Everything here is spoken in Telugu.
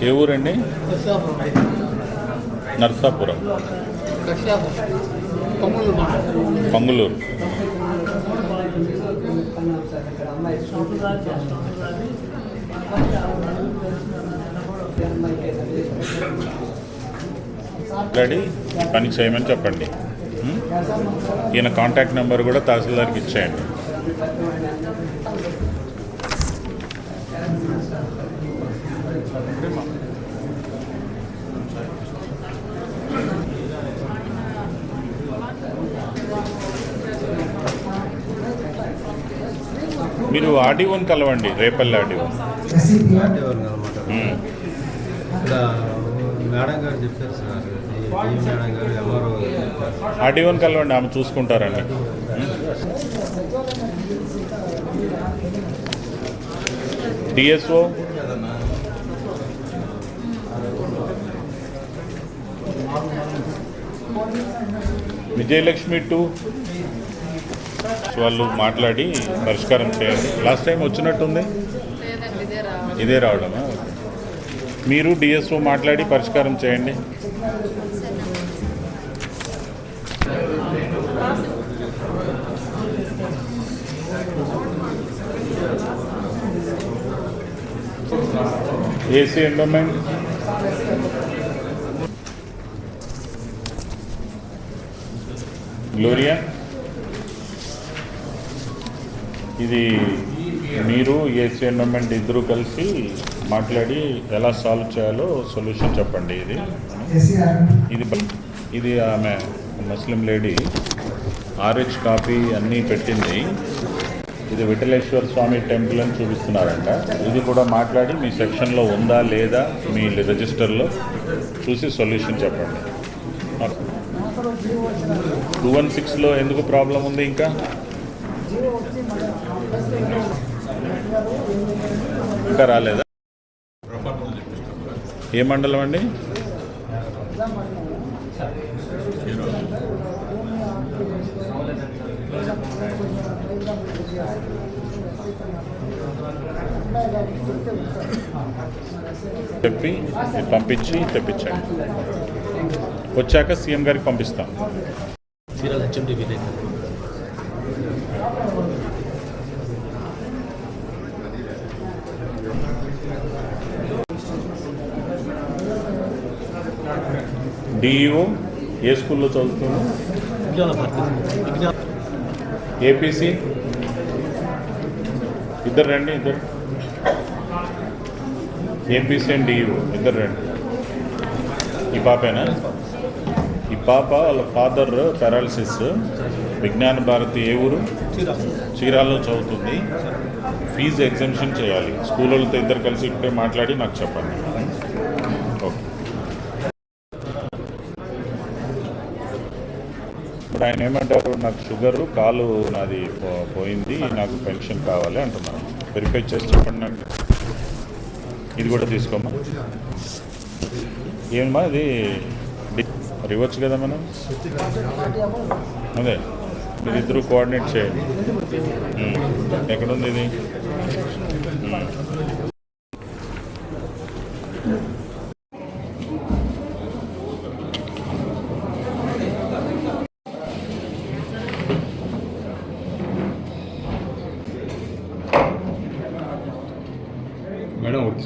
ఏ ఊరండి? కశ్యాపురం నర్సాపురం. కశ్యాపురం కొమ్ములు రెడీ పని చేయమని చెప్పండి? ఈయన కాంటాక్ట్ నెంబర్ కూడా తహసీల్దార్కి ఇచ్చేయండి మీరు ఆడియోని కలవండి రేపల్లి ఉం. ఇక్కడ మేడం గారు చెప్పారు సార్. ఈ ఈ మేడం గారు ఎంఆర్ఓ ఆడియోని కలవండి ఆమె చూసుకుంటారండి. డిఎస్ఓ? విజయలక్ష్మి టూ. వాళ్ళు మాట్లాడి పరిష్కారం చేయండి. లాస్ట్ టైం వచ్చినట్టుంది? ఇదే రావడమా? మీరు డిఎస్ఓ మాట్లాడి పరిష్కారం చేయండి. ఏసీ ఎండోమెంట్ గ్లోరియా ఇది మీరు ఏసీ ఎండోమెంట్ ఇద్దరు కలిసి మాట్లాడి ఎలా సాల్వ్ చేయాలో సొల్యూషన్ చెప్పండి ఇది. ఇది ఇది ఆమె ముస్లిం లేడీ ఆర్హెచ్ కాపీ అన్నీ పెట్టింది. ఇది విఠలేశ్వర స్వామి టెంపుల్ అని చూపిస్తున్నారంట. ఇది కూడా మాట్లాడి మీ సెక్షన్లో ఉందా లేదా మీ రిజిస్టర్లో చూసి సొల్యూషన్ చెప్పండి. టూ వన్ సిక్స్లో ఎందుకు ప్రాబ్లం ఉంది ఇంకా? ఇంకా రాలేదా? ఏ మండలం అండి? చెప్పి పంపించి తెప్పించండి. వచ్చాక సీఎం గారికి పంపిస్తాం. చీరాల హెచ్ఎండి విలేకర్. డిఈఓ ఏ స్కూల్లో చదువుతున్నావు? ఏపీసీ? ఇద్దరు రండి ఇద్దరు. ఏపీసీ అండ్ డిఈఓ ఇద్దరు రండి. ఈ పాపేనా? ఈ పాప వాళ్ళ ఫాదర్ పారాలసిస్ విజ్ఞాన భారతి ఏ ఊరు? చీరాల్లో చదువుతుంది. ఫీజు ఎగ్జామ్షన్ చేయాలి. స్కూల్ వాళ్ళతో ఇద్దరు కలిసి ఇప్పుడే మాట్లాడి నాకు చెప్పండి ఓకే ఇప్పుడు ఆయన ఏమంటారు నాకు షుగరు కాలు నాది పోయింది నాకు పెన్షన్ కావాలి అంటున్నాను వెరిఫై చేసి చెప్పండి నాకు ఇది కూడా తీసుకోమా? ఏమమ్మా ఇది? డి- ఇవ్వచ్చు కదా మనం? అదే. మీరిద్దరూ కోఆర్డినేట్ చేయండి. ఎక్కడుంది ఇది? మేడం ఒకటి